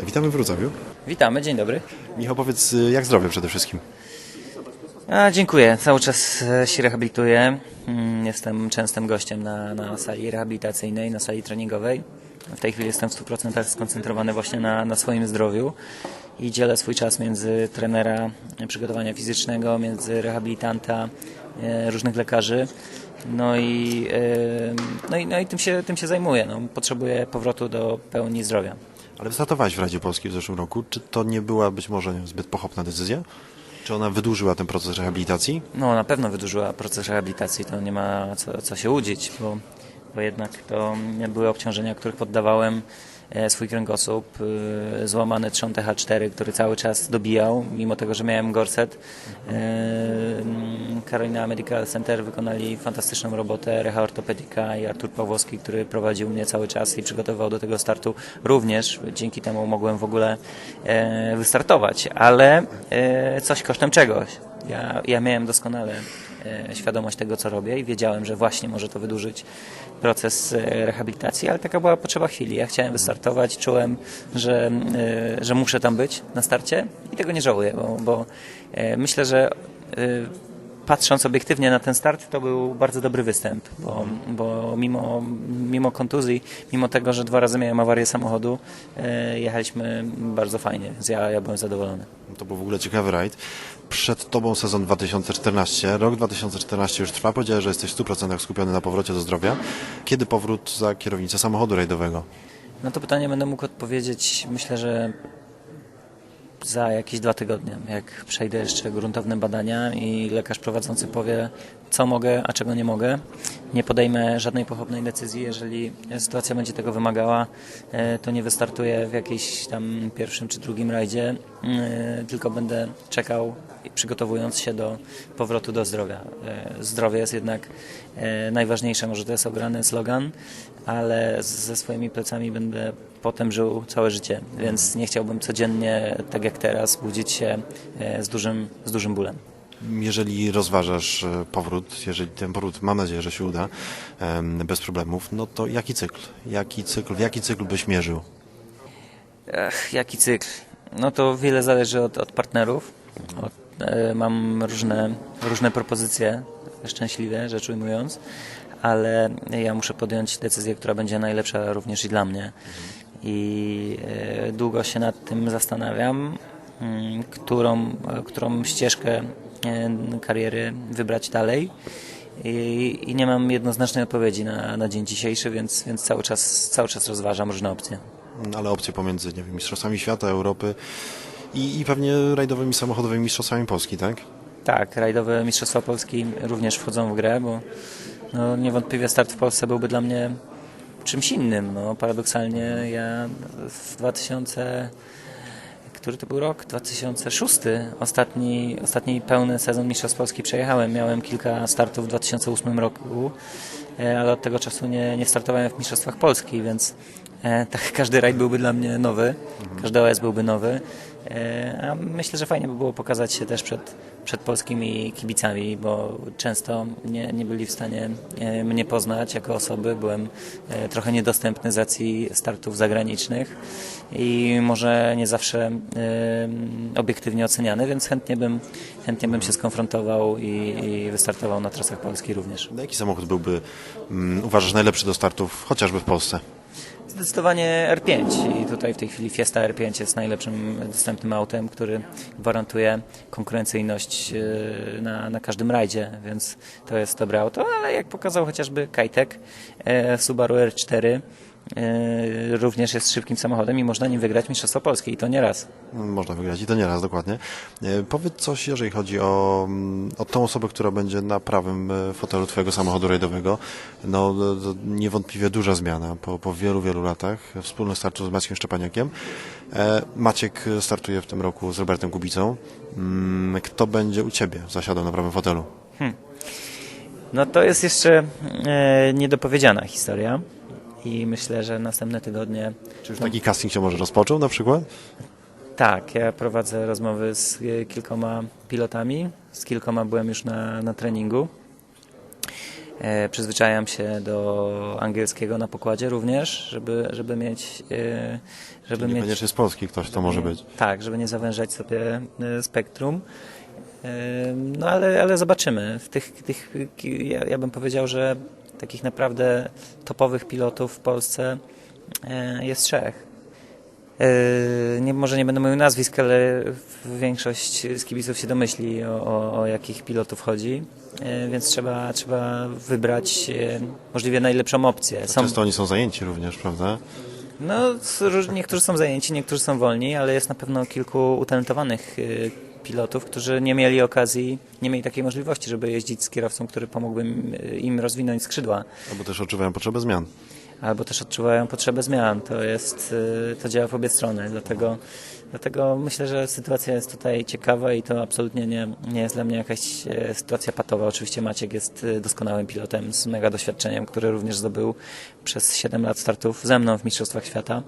Witamy w Wrocławiu. Witamy, dzień dobry. Michał, powiedz, y, jak zdrowie przede wszystkim? A, dziękuję. Cały czas e, się rehabilituję. Mm, Jestem częstym gościem na, na sali rehabilitacyjnej, na sali treningowej. W tej chwili jestem w 100% skoncentrowany właśnie na, na swoim zdrowiu i dzielę swój czas między trenera przygotowania fizycznego, między rehabilitanta, e, różnych lekarzy. No i, e, no i, no i tym, się, tym się zajmuję. No, potrzebuję powrotu do pełni zdrowia. Ale wystartowałeś w Radzie Polskiej w zeszłym roku. Czy to nie była być może zbyt pochopna decyzja? Czy ona wydłużyła ten proces rehabilitacji? No na pewno wydłużyła proces rehabilitacji, to nie ma co, co się łudzić, bo, bo jednak to były obciążenia, których poddawałem swój kręgosłup, e, złamany trzon TH4, który cały czas dobijał, mimo tego, że miałem gorset. E, Karolina Medical Center wykonali fantastyczną robotę, Reha Ortopedika i Artur Pawłowski, który prowadził mnie cały czas i przygotował do tego startu również. Dzięki temu mogłem w ogóle e, wystartować, ale e, coś kosztem czegoś. Ja, ja miałem doskonale e, świadomość tego, co robię i wiedziałem, że właśnie może to wydłużyć proces e, rehabilitacji, ale taka była potrzeba chwili. Ja chciałem wystartować, czułem, że, e, że muszę tam być na starcie i tego nie żałuję, bo, bo e, myślę, że e, patrząc obiektywnie na ten start, to był bardzo dobry występ, bo, bo mimo, mimo kontuzji, mimo tego, że dwa razy miałem awarię samochodu, e, jechaliśmy bardzo fajnie, więc ja, ja byłem zadowolony. To był w ogóle ciekawy rajd. Przed tobą sezon 2014. Rok 2014 już trwa. Powiedziałeś, że jesteś w 100% skupiony na powrocie do zdrowia. Kiedy powrót za kierownicę samochodu rajdowego? Na to pytanie będę mógł odpowiedzieć, myślę, że za jakieś dwa tygodnie, jak przejdę jeszcze gruntowne badania i lekarz prowadzący powie, co mogę, a czego nie mogę. Nie podejmę żadnej pochopnej decyzji, jeżeli sytuacja będzie tego wymagała, e, to nie wystartuję w jakimś tam pierwszym czy drugim rajdzie, e, tylko będę czekał, przygotowując się do powrotu do zdrowia. E, Zdrowie jest jednak najważniejsze, może to jest ograny slogan, ale ze swoimi plecami będę potem żył całe życie, więc nie chciałbym codziennie, tak jak teraz, budzić się z dużym, z dużym bólem. Jeżeli rozważasz e, powrót, jeżeli ten powrót, mam nadzieję, że się uda, bez problemów, no to jaki cykl? Jaki cykl, w jaki cykl byś mierzył? Ech, jaki cykl? No to wiele zależy od, od partnerów. Od, e, mam różne, różne propozycje, szczęśliwe rzecz ujmując, ale ja muszę podjąć decyzję, która będzie najlepsza również i dla mnie. I e, długo się nad tym zastanawiam, mm, którą, którą ścieżkę kariery wybrać dalej. I, I nie mam jednoznacznej odpowiedzi na, na dzień dzisiejszy, więc, więc cały, czas, cały czas rozważam różne opcje. Ale opcje pomiędzy, nie wiem, mistrzostwami świata, Europy i, i pewnie rajdowymi samochodowymi mistrzostwami Polski, tak? Tak, rajdowe Mistrzostwa Polski również wchodzą w grę, bo no, niewątpliwie start w Polsce byłby dla mnie czymś innym. No, paradoksalnie ja w 2000... Który to był rok? 2006. Ostatni, ostatni pełny sezon Mistrzostw Polski przejechałem. Miałem kilka startów w 2008 roku, e, ale od tego czasu nie, nie startowałem w Mistrzostwach Polski, więc tak każdy rajd byłby dla mnie nowy, każdy OS byłby nowy. E, A myślę, że fajnie by było pokazać się też przed, przed polskimi kibicami, bo często nie, nie byli w stanie e, mnie poznać jako osoby. Byłem e, trochę niedostępny z racji startów zagranicznych i może nie zawsze e, obiektywnie oceniany, więc chętnie bym, chętnie bym się skonfrontował i, i wystartował na trasach Polski również. No Jaki samochód byłby, mm, uważasz, najlepszy do startów, chociażby w Polsce? Zdecydowanie R5 i tutaj w tej chwili Fiesta R5 jest najlepszym dostępnym autem, który gwarantuje konkurencyjność e, na, na każdym rajdzie, więc to jest dobre auto, ale jak pokazał chociażby Kajtek, e, Subaru R4 e, również jest szybkim samochodem i można nim wygrać Mistrzostwo Polskie i to nie raz. Można wygrać i to nieraz, dokładnie. E, Powiedz coś, jeżeli chodzi o, mm, o tą osobę, która będzie na prawym e, fotelu Twojego samochodu rajdowego. No, to- to niewątpliwie duża zmiana po, po wielu, wielu latach. Wspólny start z Maciekiem Szczepaniakiem. E, Maciek startuje w tym roku z Robertem Kubicą. Mm, Kto będzie u Ciebie zasiadał na prawym fotelu? No to jest jeszcze e, niedopowiedziana historia i myślę, że następne tygodnie Czy już taki casting się może rozpoczął na przykład? Tak, ja prowadzę rozmowy z e, kilkoma pilotami, z kilkoma byłem już na, na treningu. E, Przyzwyczajam się do angielskiego na pokładzie również, żeby, żeby mieć... e, Żeby mieć Niekoniecznie z Polski ktoś to może być. tak, żeby nie zawężać sobie e, spektrum. E, No ale, ale zobaczymy. W tych, tych, ki- ja, ja bym powiedział, że takich naprawdę topowych pilotów w Polsce e, jest trzech. E, Nie, może nie będę mówił nazwisk, ale większość z kibiców się domyśli o, o, o jakich pilotów chodzi, E, więc trzeba, trzeba wybrać możliwie najlepszą opcję. Są, Często oni są zajęci również, prawda? no, niektórzy są zajęci, niektórzy są wolni, ale jest na pewno kilku utalentowanych pilotów, którzy nie mieli okazji, nie mieli takiej możliwości, żeby jeździć z kierowcą, który pomógłby im, y, rozwinąć skrzydła. Albo też odczuwają potrzebę zmian. Albo też odczuwają potrzebę zmian. To jest, y, to działa w obie strony, dlatego, dlatego myślę, że sytuacja jest tutaj ciekawa i to absolutnie nie, nie jest dla mnie jakaś e, sytuacja patowa. Oczywiście Maciek jest y, doskonałym pilotem z mega doświadczeniem, który również zdobył przez 7 lat startów ze mną w Mistrzostwach Świata.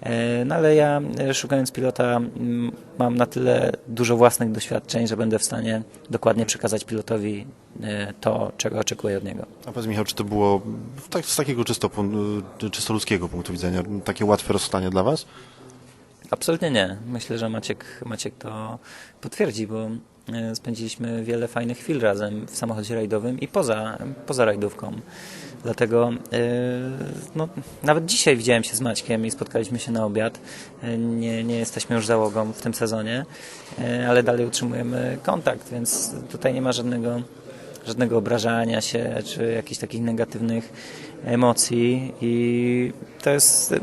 E, No ale ja e, szukając pilota mam na tyle dużo własnych doświadczeń, że będę w stanie dokładnie przekazać pilotowi to, czego oczekuję od niego. A powiedz Michał, czy to było tak, z takiego czysto, czysto ludzkiego punktu widzenia takie łatwe rozstanie dla Was? Absolutnie nie. Myślę, że Maciek, Maciek to potwierdzi, bo e, spędziliśmy wiele fajnych chwil razem w samochodzie rajdowym i poza, poza rajdówką. Dlatego e, no, nawet dzisiaj widziałem się z Maćkiem i spotkaliśmy się na obiad. E, Nie, nie jesteśmy już załogą w tym sezonie, ale dalej utrzymujemy kontakt, więc tutaj nie ma żadnego żadnego obrażania się, czy jakichś takich negatywnych emocji i to jest,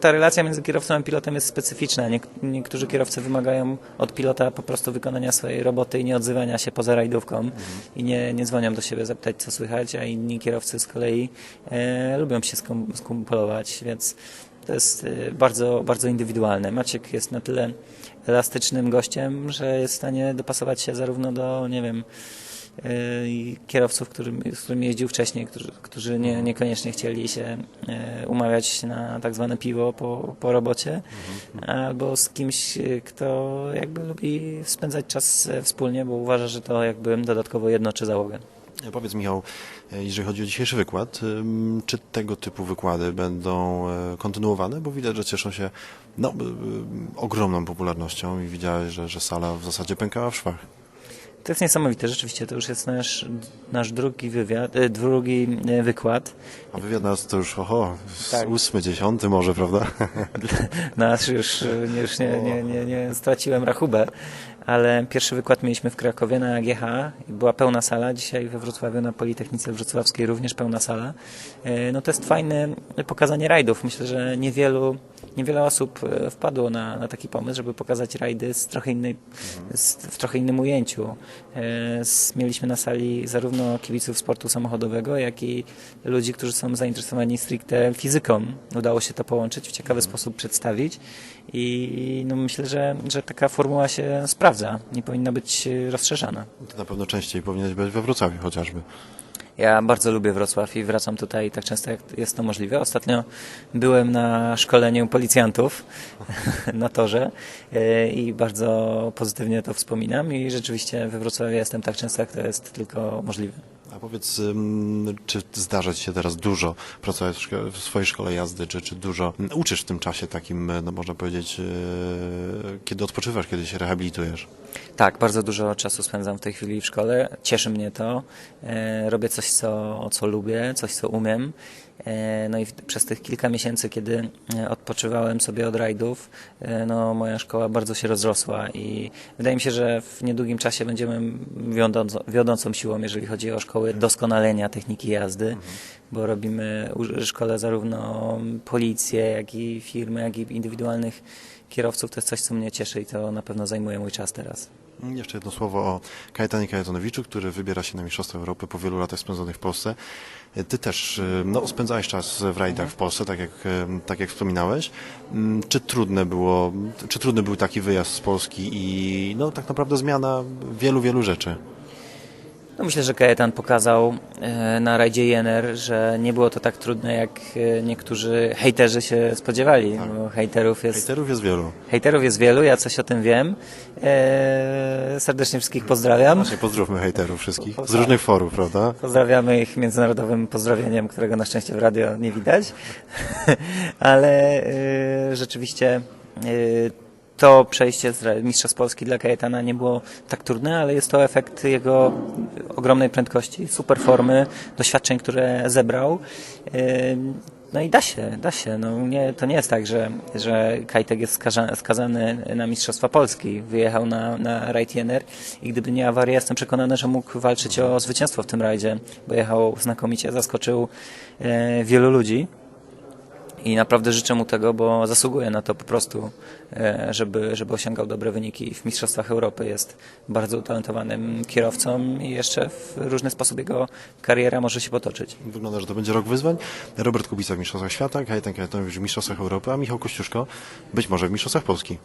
ta relacja między kierowcą a pilotem jest specyficzna. Niek- niektórzy kierowcy wymagają od pilota po prostu wykonania swojej roboty i nie odzywania się poza rajdówką i nie, nie dzwonią do siebie zapytać co słychać, a inni kierowcy z kolei e, lubią się skum- skumulować, więc to jest e, bardzo, bardzo indywidualne. Maciek jest na tyle elastycznym gościem, że jest w stanie dopasować się zarówno do, nie wiem, kierowców, którym, z którymi jeździł wcześniej, którzy, którzy nie, niekoniecznie chcieli się e, umawiać na tak zwane piwo po, po robocie, albo z kimś, e, kto jakby lubi spędzać czas e, wspólnie, bo uważa, że to jakby dodatkowo jednoczy załogę. E, Powiedz Michał, e, jeżeli chodzi o dzisiejszy wykład, czy tego typu wykłady będą e, kontynuowane? Bo widać, że cieszą się no, ogromną popularnością i widziałeś, że, że sala w zasadzie pękała w szwach. To jest niesamowite, rzeczywiście, to już jest nasz, nasz drugi wywiad, e, drugi e, wykład. A wywiad nas to już, oho, Tak. ósmy, dziesiąty może, prawda? Nasz już, e, już nie, nie, nie, nie straciłem rachubę, ale pierwszy wykład mieliśmy w Krakowie na AGH i była pełna sala. Dzisiaj we Wrocławiu na Politechnice Wrocławskiej również pełna sala. E, No to jest fajne pokazanie rajdów. Myślę, że niewielu, niewiele osób e, wpadło na, na taki pomysł, żeby pokazać rajdy z trochę innej, z, w trochę innym ujęciu. E, Mieliśmy na sali zarówno kibiców sportu samochodowego, jak i ludzi, którzy są zainteresowani stricte fizyką. Udało się to połączyć, w ciekawy sposób przedstawić i no myślę, że, że taka formuła się sprawdza i powinna być e, rozszerzana. To na pewno częściej powinieneś być we Wrocławiu chociażby. Ja bardzo lubię Wrocław i wracam tutaj tak często, jak jest to możliwe. Ostatnio byłem na szkoleniu policjantów na torze e, i bardzo pozytywnie to wspominam i rzeczywiście we Wrocławiu jestem tak często, jak to jest tylko możliwe. A powiedz, czy zdarza Ci się teraz dużo pracować w, swojej szkole jazdy, czy, czy dużo uczysz w tym czasie takim, no można powiedzieć, yy, kiedy odpoczywasz, kiedy się rehabilitujesz? Tak, bardzo dużo czasu spędzam w tej chwili w szkole. Cieszy mnie to. E, robię coś, co, co lubię, coś, co umiem. E, no i w, przez tych kilka miesięcy, kiedy e, odpoczywałem sobie od rajdów, e, no moja szkoła bardzo się rozrosła i wydaje mi się, że w niedługim czasie będziemy wiodącą, wiodącą siłą, jeżeli chodzi o szkoły doskonalenia techniki jazdy, bo robimy szkole zarówno policję, jak i firmy, jak i indywidualnych kierowców. To jest coś, co mnie cieszy i to na pewno zajmuje mój czas teraz. Jeszcze jedno słowo o Kajetanie Kajetanowiczu, który wybiera się na Mistrzostwa Europy po wielu latach spędzonych w Polsce. Ty też yy, no, spędzałeś czas w rajdach w Polsce, tak jak, yy, tak jak wspominałeś. Ym, Czy trudne było, czy trudny był taki wyjazd z Polski i no, tak naprawdę zmiana wielu, wielu rzeczy? No myślę, że Kajetan pokazał e, na rajdzie Jener, że nie było to tak trudne, jak e, niektórzy hejterzy się spodziewali. Bo hejterów jest, Hejterów jest wielu. hejterów jest wielu, ja coś o tym wiem. E, serdecznie wszystkich pozdrawiam. Właśnie pozdrówmy hejterów wszystkich z różnych forów, prawda? Pozdrawiamy ich międzynarodowym pozdrowieniem, którego na szczęście w radio nie widać. Ale y, rzeczywiście y, to przejście z Mistrzostw Polski dla Kajetana nie było tak trudne, ale jest to efekt jego ogromnej prędkości, super formy, doświadczeń, które zebrał. No i da się, da się. No nie, to nie jest tak, że, że Kajtek jest skaza- skazany na Mistrzostwa Polski. Wyjechał na, na rajd Jener i gdyby nie awaria, jestem przekonany, że mógł walczyć o zwycięstwo w tym rajdzie, bo jechał znakomicie, zaskoczył e, wielu ludzi. I naprawdę życzę mu tego, bo zasługuje na to po prostu, e, żeby, żeby osiągał dobre wyniki w Mistrzostwach Europy. Jest bardzo utalentowanym kierowcą i jeszcze w różny sposób jego kariera może się potoczyć. Wygląda, że to będzie rok wyzwań. Robert Kubica w Mistrzostwach Świata, Kajetan Kajetanowicz w Mistrzostwach Europy, a Michał Kościuszko być może w Mistrzostwach Polski.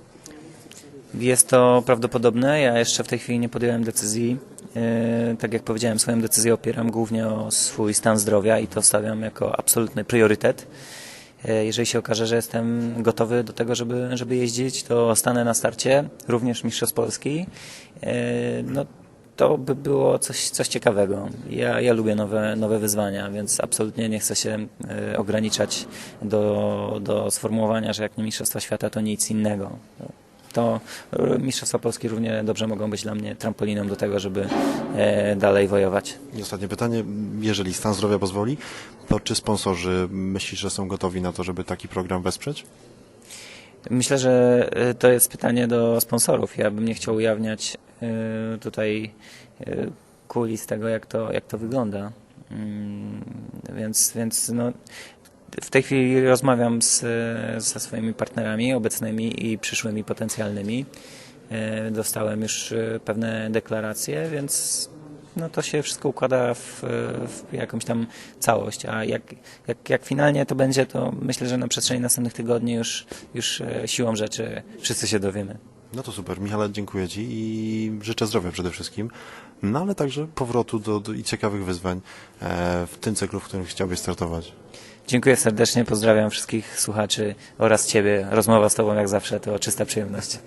Jest to prawdopodobne. Ja jeszcze w tej chwili nie podjąłem decyzji. E, Tak jak powiedziałem, swoją decyzję opieram głównie o swój stan zdrowia i to stawiam jako absolutny priorytet. E, Jeżeli się okaże, że jestem gotowy do tego, żeby, żeby jeździć, to stanę na starcie, również Mistrzostw Polski. E, No, to by było coś, coś ciekawego. Ja, ja lubię nowe, nowe wyzwania, więc absolutnie nie chcę się e, ograniczać do, do sformułowania, że jak nie Mistrzostwa Świata, to nic innego to Mistrzostwa Polski równie dobrze mogą być dla mnie trampoliną do tego, żeby e, dalej wojować. I ostatnie pytanie. Jeżeli stan zdrowia pozwoli, to czy sponsorzy myślisz, że są gotowi na to, żeby taki program wesprzeć? Myślę, że e, to jest pytanie do sponsorów. Ja bym nie chciał ujawniać e, tutaj kulis tego, jak to, jak to wygląda. Mm, Więc, więc no, w tej chwili rozmawiam z, ze swoimi partnerami obecnymi i przyszłymi potencjalnymi. E, Dostałem już e, pewne deklaracje, więc no to się wszystko układa w, w jakąś tam całość. A jak, jak, jak finalnie to będzie, to myślę, że na przestrzeni następnych tygodni już, już e, siłą rzeczy wszyscy się dowiemy. No to super. Michale, dziękuję Ci i życzę zdrowia przede wszystkim, no ale także powrotu do, do i ciekawych wyzwań w tym cyklu, w którym chciałbyś startować. Dziękuję serdecznie, pozdrawiam wszystkich słuchaczy oraz Ciebie. Rozmowa z Tobą jak zawsze to czysta przyjemność.